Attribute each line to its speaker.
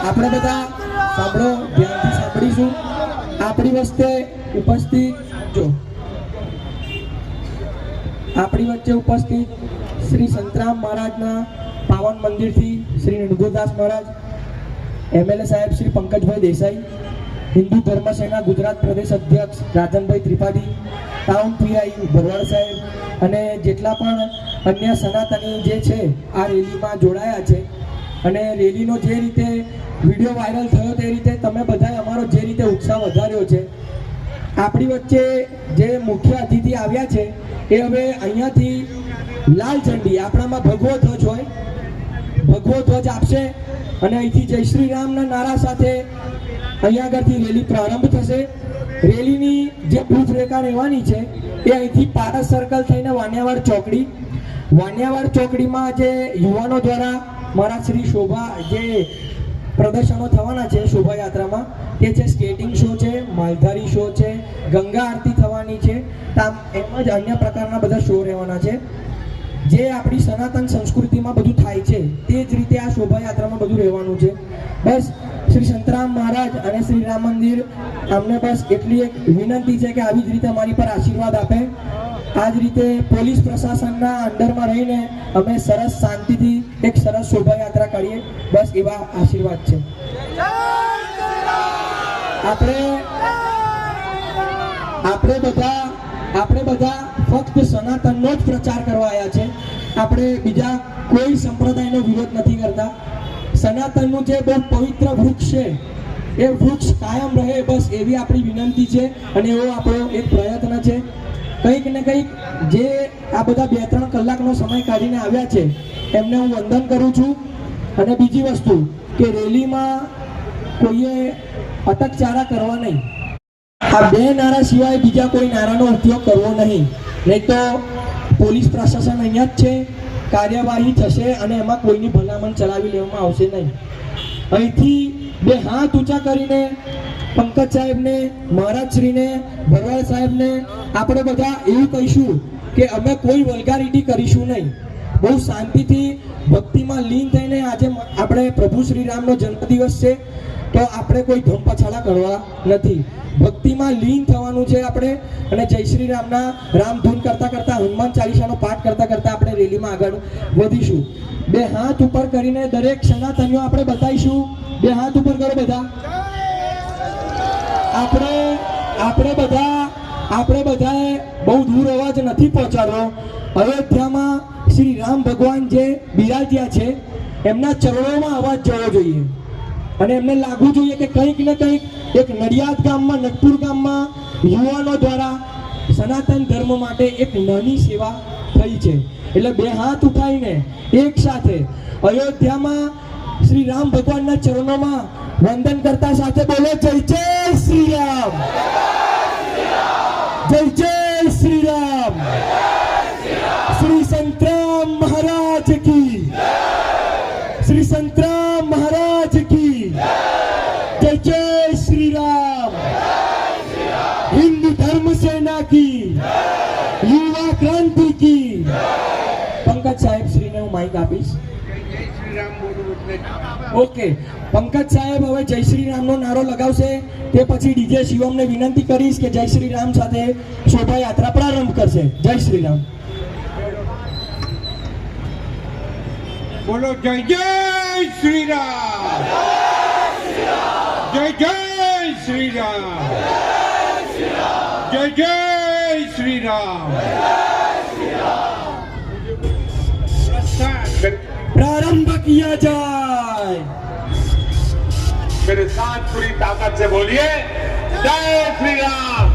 Speaker 1: આપણે બધા સાંભળો, ધ્યાનથી સાંભળીશું. આપણી વચ્ચે ઉપસ્થિત, જો. આપણી વચ્ચે ઉપસ્થિત શ્રી સંતરામ મહારાજના પાવન મંદિરથી શ્રી નૃગોદાસ મહારાજ, એમએલએ સાહેબ શ્રી પંકજભાઈ દેસાઈ, હિન્દુ ધર્મ સેના ગુજરાત પ્રદેશ અધ્યક્ષ રાજનભાઈ ત્રિપાઠી, ટાઉન પીઆઈ ભરવાડ સાહેબ અને જેટલા પણ અન્ય સનાતની જે છે, આ રેલીમાં જોડાયા છે. અને રેલીનો જે રીતે વીડિયો વાયરલ થયો તે રીતે તમે બધાએ અમારો જે રીતે ઉત્સાહ વધાર્યો છે, આપણી વચ્ચે જે મુખ્ય અતિથિ આવ્યા છે, એ હવે અહીંયાથી લાલ ઝંડી, આપણામાં ભગવો ધ્વજ હોય, ભગવો ધ્વજ આપશે અને અહીંથી જય શ્રી રામના નારા સાથે અહીંયા આગળથી રેલી પ્રારંભ થશે. રેલીની જે રૂપરેખા રહેવાની છે, એ અહીંથી પારસ સર્કલ થઈને વાણિયાવાડ ચોકડી વાણિયાવાડ ચોકડીમાં જે યુવાનો દ્વારા મારા શ્રી શોભા, જે પ્રદર્શનો થવાના છે શોભાયાત્રામાં તે છે સ્કેટિંગ શો છે, માલધારી શો છે, ગંગા આરતી થવાની છે એમ જ અન્ય પ્રકારના બધા શો રહેવાના છે. જે આપણી સનાતન સંસ્કૃતિમાં બધું થાય છે, તે જ રીતે આ શોભાયાત્રામાં બધું રહેવાનું છે. બસ, શ્રી સંતરામ મહારાજ અને શ્રી રામ મંદિર, અમને બસ એટલી એક વિનંતી છે કે આવી જ રીતે અમારી પર આશીર્વાદ આપે. આ જ રીતે પોલીસ પ્રશાસનના અંડરમાં રહીને અમે સરસ શાંતિથી એક સરસ શોભાયાત્રા કરીએ બસ એવા આશીર્વાદ છે. આપણે આપણે બધા આપણે બધા ફક્ત સનાતનનો જ પ્રચાર કરવા આવ્યા છે. આપણે બીજા કોઈ સંપ્રદાયનો વિરોધ નથી કરતા. સનાતનનું જે બહુ પવિત્ર વૃક્ષ છે, એ વૃક્ષ કાયમ રહે, બસ એવી આપણી વિનંતી છે અને એવો આપણો એક પ્રયત્ન છે. કંઈક ને કંઈક જે આ બધા બે ત્રણ કલાકનો સમય કાઢીને આવ્યા છે એમને હું વંદન કરું છું. અને બીજી વસ્તુ કે રેલીમાં કોઈએ અટકચારા કરવા નહીં. આ બે નારા સિવાય બીજા કોઈ નારાનો ઉપયોગ કરવો નહીં. નહીં તો પોલીસ પ્રશાસન અહીંયા જ છે, કાર્યવાહી થશે અને એમાં કોઈની ભલામણ ચલાવી લેવામાં આવશે નહીં. અહીંથી બે હાથ ઊંચા કરીને પંકજ સાહેબને, મહારાજશ્રીને, ભરવાડ સાહેબને આપણે બધા એવું કહીશું કે અમે કોઈ વલ્ગારિટી કરીશું નહીં. બહુ શાંતિથી ભક્તિમાં લીન થઈને આજે આપણે પ્રભુ શ્રી રામનો જન્મદિવસ છે, તો આપણે કોઈ ધમ પછાડા કરવા નથી. ભક્તિમાં લીન થવાનું છે આપણે, અને જય શ્રી રામના રામધૂન કરતા કરતા, હનુમાન ચાલીસાનો પાઠ કરતા કરતા આપણે રેલીમાં આગળ વધીશું. બે હાથ ઉપર કરીને દરેક સનાતનીઓ આપણે બતાવીશું. બે હાથ ઉપર કરો બધા. આપણે આપણે બધા આપણે બધાએ બહુ દૂર અવાજ નથી પહોંચાડવો અયોધ્યામાં શ્રી રામ ભગવાન જે બિરાજ્યા છે, એમના ચરણોમાં અવાજ જવો જોઈએ. અને એમને લાગવું જોઈએ કે કંઈક ને કંઈક એક નડિયાદ ગામમાં, નટપુર ગામમાં યુવાનો દ્વારા સનાતન ધર્મ માટે એક નાની સેવા થઈ છે. એટલે બે હાથ ઉઠાવીને એક સાથે અયોધ્યામાં શ્રી રામ ભગવાનના ચરણોમાં વંદન કરતા સાથે બોલો, જય જય जय जय श्री राम हिंदू धर्म सेना की युवा क्रांति की પંકજ સાહેબ શ્રીને હું માઇક આપીશ ઓકે પંકજ સાહેબ હવે જય શ્રી રામનો નારો લગાવશે તે પછી ડીજે શિવમને વિનંતી કરીશ કે જય શ્રી રામ સાથે શોભાયાત્રા પ્રારંભ કરશે જય શ્રી રામ
Speaker 2: બોલો જય જય શ્રી રામ જય જય શ્રી રામ જય જય શ્રી રામ प्रस्थान।
Speaker 1: प्रारंभ किया जाए
Speaker 3: मेरे साथ पूरी ताकत से बोलिए जय श्री राम